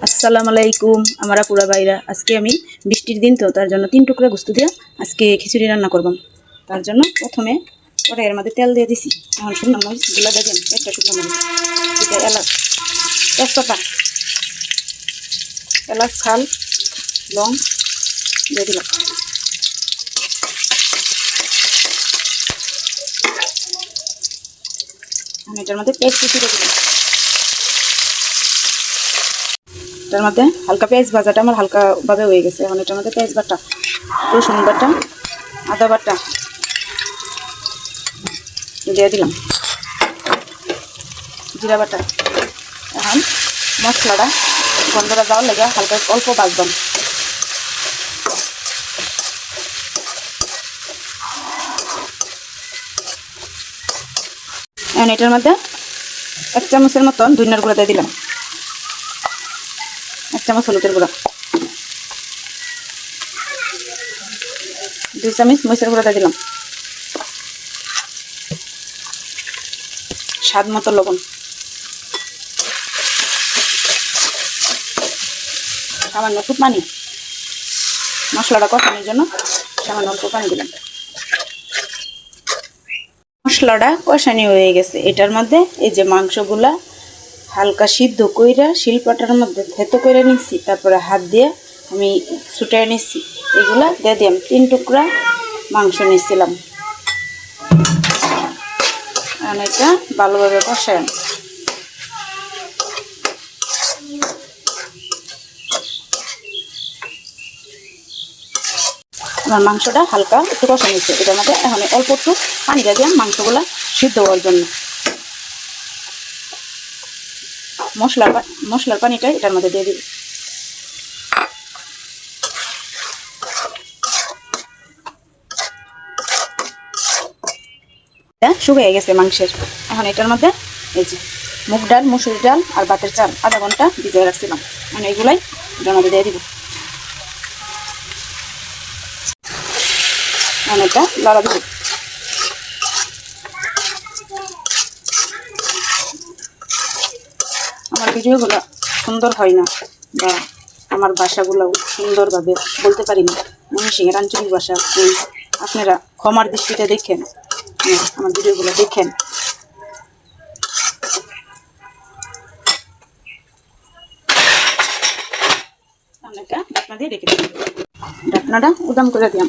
আসসালামু আলাইকুম, আমার পুরা ভাইরা। আজকে আমি বৃষ্টির দিন তো, তার জন্য তিন টুকরা গুস্তু দিয়ে আজকে খিচুড়ি রান্না করবাম তার জন্য প্রথমে কড়াইয়ের মধ্যে তেল দিয়ে দিছি। এখন শুকনো মরিচগুলা দেখেন একটা শুকনো মরিচ। এটা এলাচ, তেজপাতা, এলাচ, খাল, লং দিয়ে দিলাম। এটার মধ্যে কুচি দিয়ে দিলাম। এটার মধ্যে হালকা পেঁয়াজ ভাজাটা আমার হালকাভাবে হয়ে গেছে। এখন এটার মধ্যে পেঁয়াজ বাটা, রসুন বাটা, আদা বাটা দিয়ে দিলাম। জিরা বাটা। এখন মশলাটা গন্ধটা যাওয়ার লেগে হালকা অল্প বাজবাম এখন এটার মধ্যে এক চামচের মতন ধুইনার গুঁড়া দিয়ে দিলাম। এক চামচ হলুদের গুঁড়া। দুই চামচ মরিচের গুঁড়া দিয়ে দিলাম। স্বাদ মতো লবণ। সামান্য একটু পানি। মশলাটা কষানোর জন্য সামান্য অল্প পানি দিলাম। মশলাটা কষানি হয়ে গেছে। এটার মধ্যে এই যে মাংসগুলা হালকা সিদ্ধ কইরা শিলপাটার মধ্যে থেতো করে নিচ্ছি তারপরে হাত দিয়ে আমি ছুটাই নিচ্ছি এগুলা দিয়ে দিলাম তিন টুকরা মাংস নিচ্ছিলাম আর এটা ভালোভাবে কষায় আমার মাংসটা হালকা একটু কষা নিচ্ছে এটার মধ্যে। এখন অল্প একটু পানি দিয়ে দিলাম মাংসগুলো সিদ্ধ হওয়ার জন্য। মশলার মশলার পানিটা এটার মধ্যে দিয়ে দিব। শুকিয়ে গেছে মাংসের। এখন এটার মধ্যে এই যে মুগ ডাল, মুসুরি ডাল আর বাতের চাল, আধা ঘণ্টা ভিজিয়ে রাখছিলাম। মানে এগুলাই এটার মধ্যে দিয়ে দিব। এখন এটা লড়া দিব। আমার ভিডিওগুলো সুন্দর হয় না বা আমার ভাষাগুলো সুন্দরভাবে বলতে পারি না। ময়মনসিংহের আঞ্চলিক ভাষা আপনারা ক্ষমার দৃষ্টিতে দেখেন হ্যাঁ, আমার ভিডিওগুলো দেখেন। ঢাকনাটা উদাম করে দিলাম।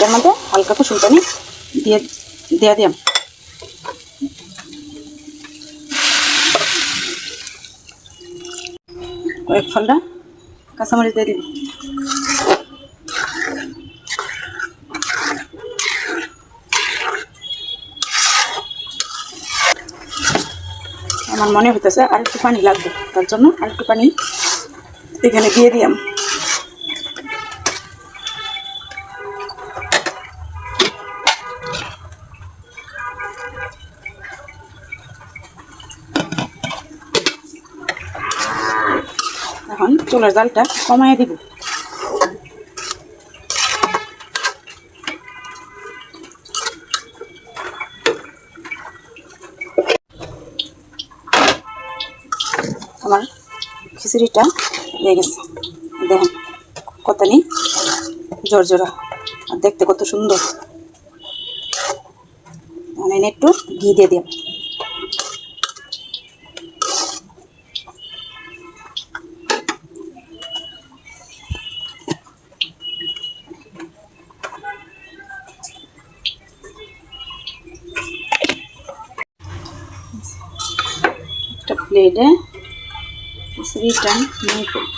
এটার মধ্যে হালকা কুসুম পানি দিয়ে দিয়ে দিলাম কয়েক ফলটা কাঁচামরিচ দিয়ে দিব। আমার মনে হইতেছে আর একটু পানি লাগবে, তার জন্য আর একটু পানি এখানে দিয়ে দিলাম এখন চুলার জালটা কমায় দিব। আমার খিচুড়িটা হয়ে গেছে। দেখেন কত নেই জর্জরা। আর দেখতে কত সুন্দর। মানে একটু ঘি দিয়ে দিলাম। নিয়ে ফেলব।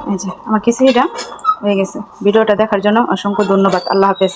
আমার কিছু আমার খিচুড়িটা হয়ে গেছে। ভিডিওটা দেখার জন্য অসংখ্য ধন্যবাদ। আল্লাহ হাফেজ।